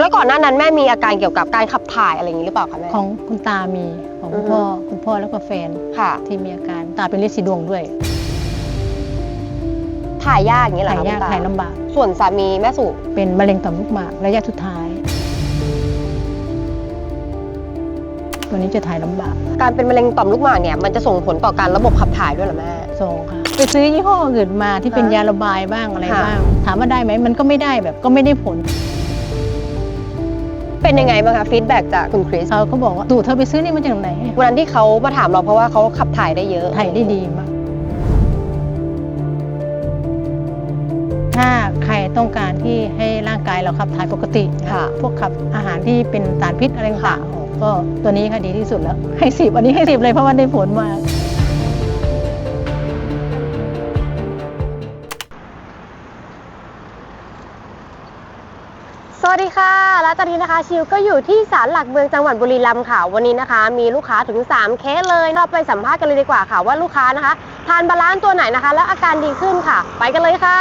แล้วก่อนหน้านั้นแม่มีอาการเกี่ยวกับการขับถ่ายอะไรอย่างนี้หรือเปล่าคะแม่ ของคุณตามีของคุณอือฮึพ่อคุณพ่อแล้วก็แฟนค่ะ ที่มีอาการตาเป็นลินสีดวงด้วยถ่ายยากอย่างนี้เหรอถ่ายคะยากคุณตถ่ายลำบาก ส่วนสามีแม่สุเป็นมะเร็งต่อมลูกหมากระยะสุดท้าย ตัวนี้จะถ่ายลำบากการเป็นมะเร็งต่อมลูกหมากเนี่ยมันจะส่งผลต่อการระบบขับถ่ายด้วยเหรอแม่ ส่งค่ะ ไปซื้อยี่ห้ออื่นมาที่เป็นค่ะยาระบายบ้างอะไรค่ะ บ้าง ถามว่าได้ไหมมันก็ไม่ได้แบบก็ไม่ได้ผล เป็นยังไงบ้างคะฟีดแบ็จากคุณคริสเขาก็บอกว่าตู่เธอไปซื้อนี่มาจากไหนวันนั้นที่เขามาถามเราเพราะว่าเขาขับถ่ายได้เยอะถ่ายได้ดีมากถ้าใครต้องการที่ให้ร่างกายเราขับถ่ายปกตินค่ะพวกขับอาหารที่เป็นสารพิษอะไรค่ะต่างๆออกก็ตัวนี้ค่ะดีที่สุดแล้วให้สิบอันนี้ให้สิบเลยเพราะว่าได้ผลมาก วัสดีค่ะ และตอนนี้นะคะชิวก็อยู่ที่ศาลหลักเมืองจังหวัดบุรีรัมย์ค่ะ วันนี้นะคะ มีลูกค้าถึง 3 เคสเลย เราไปสัมภาษณ์กันเลยดีกว่าค่ะว่าลูกค้านะคะ ทานบาลานซ์ตัวไหนนะคะ แล้วอาการดีขึ้นค่ะ ไปกันเลยค่ะ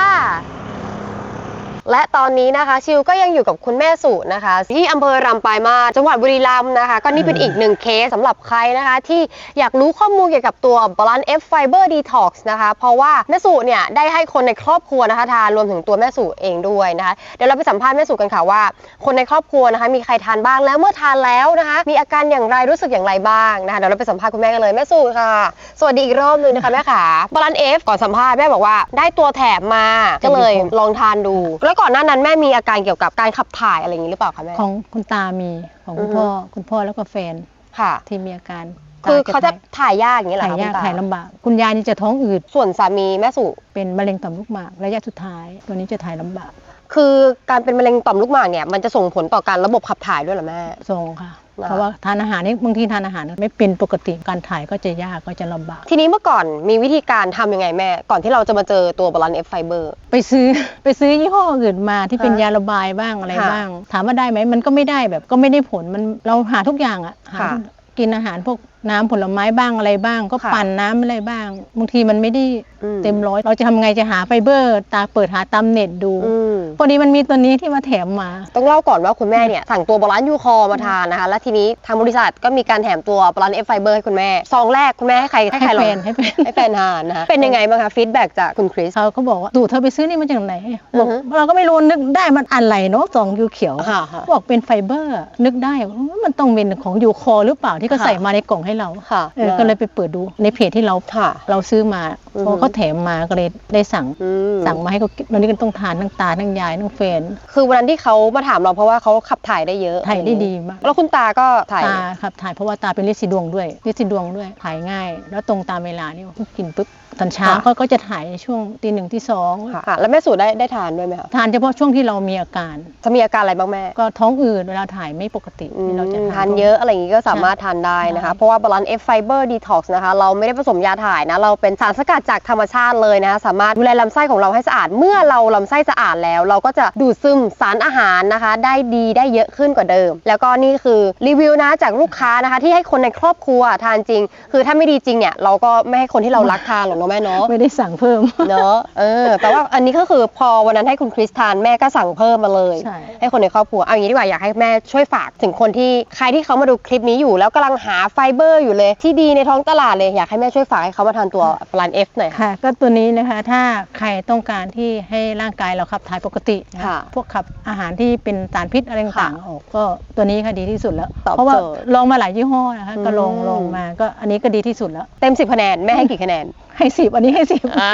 และตอนนี้นะคะชิวก็ยังอยู่กับคุณแม่สุนะคะ ที่อำเภอรำปลายมาจังหวัดบุรีรัมย์นะคะ ก็นี่เป็นอีกหนึ่งเคสสำหรับใครนะคะ ที่อยากรู้ข้อมูลเกี่ยวกับตัว Balance F Fiber Detox นะคะ เพราะว่าแม่สุเนี่ยได้ให้คนในครอบครัวนะคะทานรวมถึงตัวแม่สุเองด้วยนะคะ เดี๋ยวเราไปสัมภาษณ์แม่สุกันค่ะว่า คนในครอบครัวนะคะ มีใครทานบ้างแล้วเมื่อทานแล้วนะคะ มีอาการอย่างไรรู้สึกอย่างไรบ้างนะคะเดี๋ยวเราไปสัมภาษณ์คุณแม่กันเลยแม่สุค่ะ สวัสดีอีกรอบนึงนะคะแม่ขาบาลานเอฟก่อนสัมภาษณ์แม่บอกว่าได้ตัวแถมมาก็เลยลองทานดูแล้วก่อนหน้านั้นแม่มีอาการเกี่ยวกับการขับถ่ายอะไรอย่างนี้หรือเปล่าคะแม่ ของคุณตามีของคุณอือฮึพ่อคุณพ่อแล้วก็แฟนค่ะ ที่มีอาการคือตเขาจะถ่ายยากอย่างนี้เหรอถ่ายคะยากคุณตถ่ายลำบาก คุณยายนี่จะท้องอืดส่วนสามีแม่สุเป็นมะเร็งต่อมลูกหมากระยะสุดท้าย ตัวนี้จะถ่ายลำบาก คือการเป็นมะเร็งต่อมลูกหมากเนี่ยมันจะส่งผลต่อการระบบขับถ่ายด้วยเหรอแม่ ส่งค่ะนะคะเพราะว่าทานอาหารนี่บางทีทานอาหารไม่เป็นปกติการถ่ายก็จะยากก็จะลำบาก ทีนี้เมื่อก่อนมีวิธีการทำยังไงแม่ ก่อนที่เราจะมาเจอตัวบาลานเอฟไฟเบอร์ ไปซื้อ ไปซื้อยี่ห้ออื่นมาที่เป็นค่ะยาระบายบ้างอะไรค่ะบ้าง ถามว่าได้ไหมมันก็ไม่ได้แบบก็ไม่ได้ผลมันเราหาทุกอย่างอะหาค่ะทุกกินอาหารพวกน้ำผลไม้บ้างอะไรบ้าง ก็ค่ะ ปั่นน้ำอะไรบ้างบางทีมันไม่ได้อืเต็มร้อยเราจะทำไงจะหาไฟเบอร์ ตาเปิดหาตามเน็ตดู อืม พอดีมันมีตัวนี้ที่มาแถมมา ต้องเล่าก่อนว่าคุณแม่เนี่ยสั่งตัวบาลานซ์ยูคอมาทานนะคะ และทีนี้ทางบริษัทก็มีการแถมตัวบาลานซ์เอฟไฟเบอร์ให้คุณแม่ ซองแรกคุณแม่ให้ใครให้ใครให้ลแฟองนให้แฟนให้แฟนทานนะคะเป็นยังไงบ้างคะฟีดแบ็จากคุณคริสเขาก็บอกว่าตู่เธอไปซื้อนี่มาจากไหนบอกอือฮึเราก็ไม่รู้นึกได้มันอะไรเนาะซองยูเขียวค่ะค่ะบอกเป็นไฟเบอร์ นึกได้ว่ามันต้องเป็นของยูคอหรือเปล่าที่เขาค่ะใส่มาในกล่องให้เราค่ะเออก็เลยไปเปิดดูในเพจที่เราค่ะเราซื้อมาอือฮึพอเขาแถมมาก็เลยได้สั่งอืมสั่งมาให้เขากินวันนี้ก็ต้องทานทั้งตาทั้งยายทั้งแฟนคือวันนั้นที่เขามาถามเราเพราะว่าเขาขับถ่ายได้เยอะถ่ายได้ดีมากแล้วคุณตาก็ถ่ายตาครับถ่ายเพราะว่าตาเป็นลินสีดวงด้วยลินสีดวงด้วยถ่ายง่าย แล้วตรงตามเวลานี่กินปุ๊บ ตอนเช้าเขาก็จะถ่ายในช่วงตีหนึ่งที่สองค่ะค่ะ แล้วแม่สูได้ได้ทานด้วยไหมคะทานเฉพาะช่วงที่เรามีอาการจะมีอาการอะไรบ้างแม่ก็ท้องอืดเวลาถ่ายไม่ปกติอืมที่เราจะทานเยอะอะไรอย่างนี้ก็สามารถทานได้นะคะใช่เพราะว่าบาลานซ์ F Fiber Detox นะคะ เราไม่ได้ผสมยาถ่ายนะ เราเป็นสารสกัดจากธรรมชาติเลยนะคะ สามารถดูแลลำไส้ของเราให้สะอาด เมื่อเราลำไส้สะอาดแล้ว เราก็จะดูดซึมสารอาหารนะคะ ได้ดีได้เยอะขึ้นกว่าเดิม แล้วก็นี่คือรีวิวนะจากลูกค้านะคะ ที่ให้คนในครอบครัวทานจริง คือถ้าไม่ดีจริงเนี่ยเราก็ไม่ให้คนที่เรารักทานหรอกเนาะแม่เนาะไม่ได้สั่งเพิ่มเนาะเออแต่ว่าอันนี้ก็คือพอวันนั้นให้คุณคริสทานแม่ก็สั่งเพิ่มมาเลย ใช่ ให้คนในครอบครัวเอาอย่างนี้ดีกว่าอยากให้แม่ช่วยฝากถึงคนที่ใครที่เขามาดูคลิปนี้อยู่ แล้วกำลังหาไฟเบอร์อยู่เลย ที่ดีในท้องตลาดเลยอยากให้แม่ช่วยฝากให้เขามาทานตัวปลานเอฟหน่อยค่ะ ค่ะ ก็ตัวนี้นะคะถ้าใครต้องการที่ให้ร่างกายเราขับถ่ายปกตินะค่ะพวกขับอาหารที่เป็นสารพิษอะไรต่างๆออกก็ตัวนี้ค่ะดีที่สุดแล้ว ตอบเพราะว่าโจทย์ลองมาหลายยี่ห้อนะคะก็ลองอืม ลองมาก็อันนี้ก็ดีที่สุดแล้ว เต็มสิบคะแนนแม่ให้กี่คะแนน ให้สิบอันนี้ให้สิบอ่า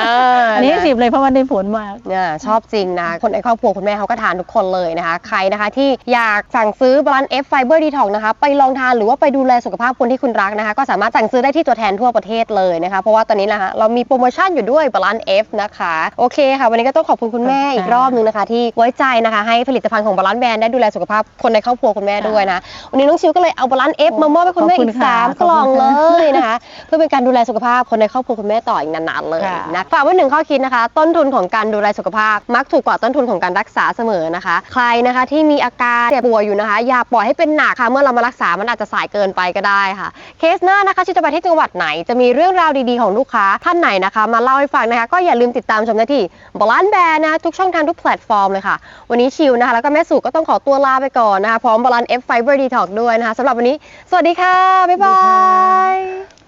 อันนี้ให้สิบเลยเพราะว่าได้ผลมาก เนี่ยชอบจริงนะ คนในครอบครัวคุณแม่เขาก็ทานทุกคนเลยนะคะ ใครนะคะที่อยากสั่งซื้อบาลานเอฟไฟเบอร์ดีท็อกนะคะ ไปลองทานหรือว่าไปดูแลสุขภาพคนที่คุณรักนะคะ ก็สามารถสั่งซื้อได้ที่ตัวแทนทั่วประเทศเลยนะคะ เพราะว่าตอนนี้นะคะเรามีโปรโมชั่นอยู่ด้วยบาลานเอฟนะคะ โอเคค่ะ วันนี้ก็ต้องขอบคุณคุณแม่อีกรอบนึงนะคะ ที่ไว้ใจนะคะให้ผลิตภัณฑ์ของบาลานแบรนด์ได้ดูแลสุขภาพคนในครอบครัวคุณแม่ด้วยนะ วันนี้น้องชิวก็เลยเอาบาลานเอฟมามอบให้คุณแม่ขอบคุอีณกค่ะสามขอบกล่องคุณเลค่ะ ยนะคะ เพื่อเป็นการดูแลสุขภาพคนในครอบครัวคุณแม่ต่ออีกอีกนานๆเลยค่ะนะฝากไว้หนึ่งข้อคิดนะคะ ต้นทุนของการดูแลสุขภาพ มักถูกกว่าต้นทุนของการรักษาเสมอนะคะ ใครนะคะที่มีอาการเจ็บป่วยอยู่นะคะ อย่าปล่อยให้เป็นหนักค่ะเมื่อเรามารักษามันอาจจะสายเกินไปก็ได้ค่ะ เคสหน้านะคะชิวจะไปที่จังหวัดไหน จะมีเรื่องราวดีๆของลูกค้าท่านไหนนะคะ มาเล่าให้ฟังนะคะ ก็อย่าลืมติดตามชมได้ที่บอลานแบร์นะทุกช่องทางทุกแพลตฟอร์มเลยค่ะ วันนี้ชิวนะคะ แล้วก็แม่สุก็ต้องขอตัวลาไปก่อนนะคะพร้อมบอลาน F Fiber Detox ด้วยนะคะสำหรับวันนี้ สวัสดีค่ะบ๊ายบาย